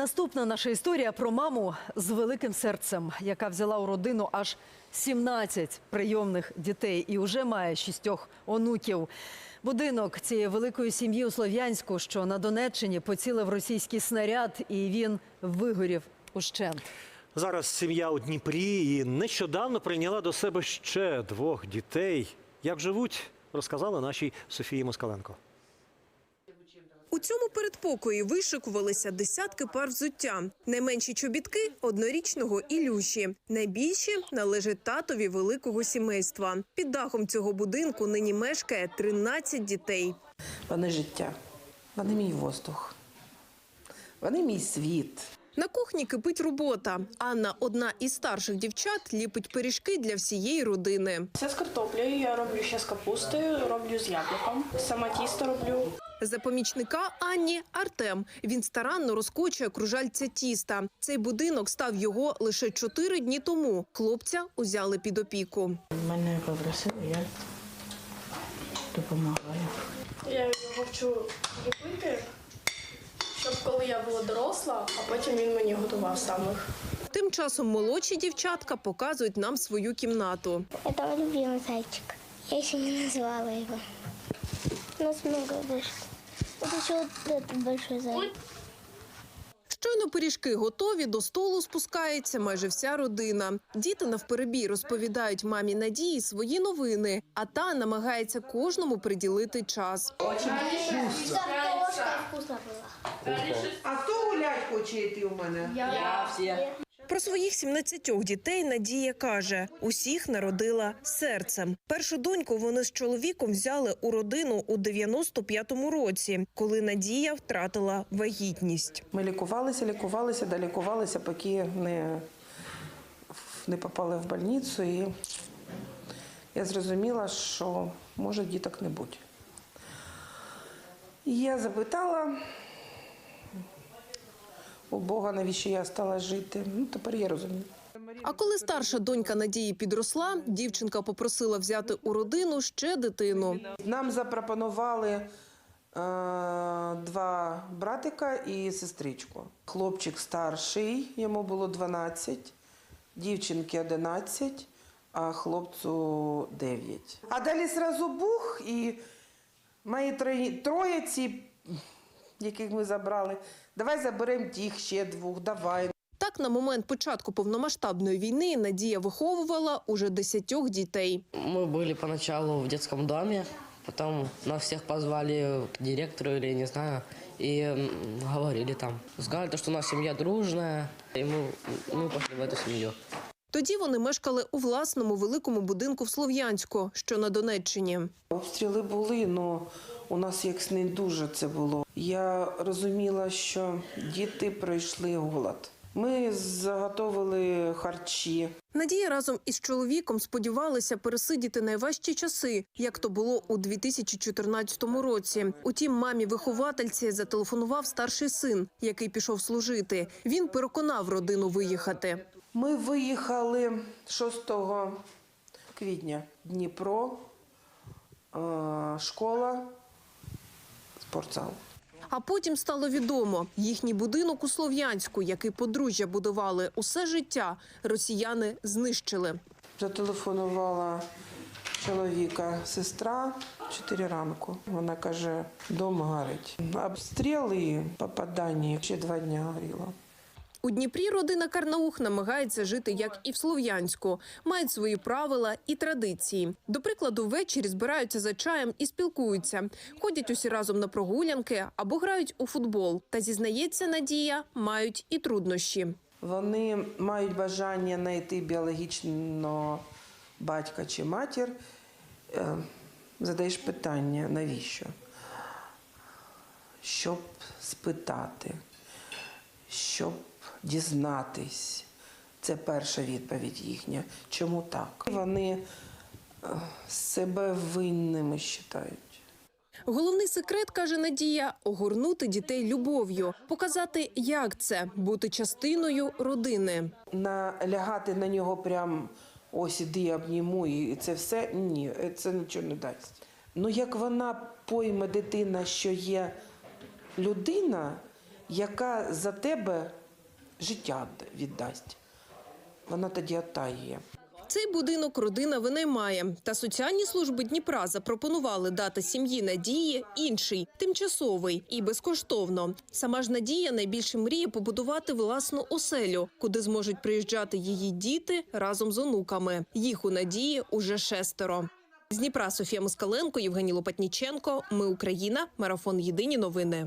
Наступна наша історія про маму з великим серцем, яка взяла у родину аж 17 прийомних дітей і вже має шістьох онуків. Будинок цієї великої сім'ї у Слов'янську, що на Донеччині поцілив російський снаряд, і він вигорів ущент. Зараз сім'я у Дніпрі і нещодавно прийняла до себе ще двох дітей. Як живуть, розказала нашій Софії Москаленко. У цьому передпокої вишикувалися десятки пар взуття. Найменші чобітки однорічного Ілюші. Найбільші належать татові великого сімейства. Під дахом цього будинку нині мешкає 13 дітей. Вони життя, вони мій воздух, вони мій світ. На кухні кипить робота. Анна, одна із старших дівчат, ліпить пиріжки для всієї родини. Це з картоплею, я роблю ще з капустою, роблю з яблуком. Сама тісто роблю. За помічника Анні Артем. Він старанно розкочує кружальця тіста. Цей будинок став його лише чотири дні тому. Хлопця узяли під опіку. Мене попросили, я допомагаю. Я його вчу ліпити, щоб коли я була доросла, а потім він мені готував самих. Тим часом молодші дівчатка показують нам свою кімнату. Это мой любимый зайчик. Я еще не назвала его. У нас много больше. Вот еще вот этот большой зайчик. Щойно пиріжки готові, до столу спускається майже вся родина. Діти навперебій розповідають мамі Надії свої новини, а та намагається кожному приділити час. Картошка вкусно была. А хто гулять хоче йти у мене? Про своїх 17 дітей Надія каже, усіх народила серцем. Першу доньку вони з чоловіком взяли у родину у 95-му році, коли Надія втратила вагітність. Ми лікувалися, лікувалися, долікувалися, поки не, не попали в больницю. І я зрозуміла, що може діток не бути. Я запитала Бога, навіщо я стала жити. Ну, тепер я розумію. А коли старша донька Надії підросла, дівчинка попросила взяти у родину ще дитину. Нам запропонували е, два братика і сестричку. Хлопчик старший, йому було 12, дівчинки 11, а хлопцю 9. А далі зразу бух, і мої троє, троє ці, яких ми забрали, давай заберемо тих ще двох, давай. Так, на момент початку повномасштабної війни Надія виховувала уже десятьох дітей. Мы были поначалу в детском доме, потом нас всех позвали к директору или не знаю, и м, говорили там. Сказали, то, что у нас семья дружная, и мы, мы пошли в эту семью. Тоді вони мешкали у власному великому будинку в Слов'янську, що на Донеччині. Обстріли були, але у нас як не дуже це було. Я розуміла, що діти пройшли голод. Ми заготовили харчі. Надія разом із чоловіком сподівалися пересидіти найважчі часи, як то було у 2014 році. Утім, мамі виховательці зателефонував старший син, який пішов служити. Він переконав родину виїхати. Ми виїхали 6 квітня. Дніпро, е, школа, спортзал. А потім стало відомо, їхній будинок у Слов'янську, який подружжя будували усе життя, росіяни знищили. Зателефонувала чоловіка сестра 4 ранку. Вона каже, дом горить. Обстріли, попадання ще два дні горіло. У Дніпрі родина Карнаух намагається жити як і в Слов'янську, мають свої правила і традиції. До прикладу, ввечері збираються за чаєм і спілкуються, ходять усі разом на прогулянки або грають у футбол. Та зізнається Надія, мають і труднощі. Вони мають бажання знайти біологічного батька чи матір. Е, Задаєш питання, навіщо? Щоб спитати, щоб дізнатись. Це перша відповідь їхня. Чому так? Вони е, себе винними вважають. Головний секрет каже Надія огорнути дітей любов'ю, показати, як це бути частиною родини. Налягати на нього прям ось іди обніму, і це все ні, це нічого не дасть. Ну як вона пойме дитина, що є людина, яка за тебе життя віддасть. Вона тоді оттає. Цей будинок родина винаймає. Та соціальні служби Дніпра запропонували дати сім'ї Надії інший, тимчасовий і безкоштовно. Сама ж Надія найбільше мріє побудувати власну оселю, куди зможуть приїжджати її діти разом з онуками. Їх у Надії уже шестеро. З Дніпра Софія Москаленко, Євгеній Лопатніченко. Ми Україна. Марафон Єдині новини.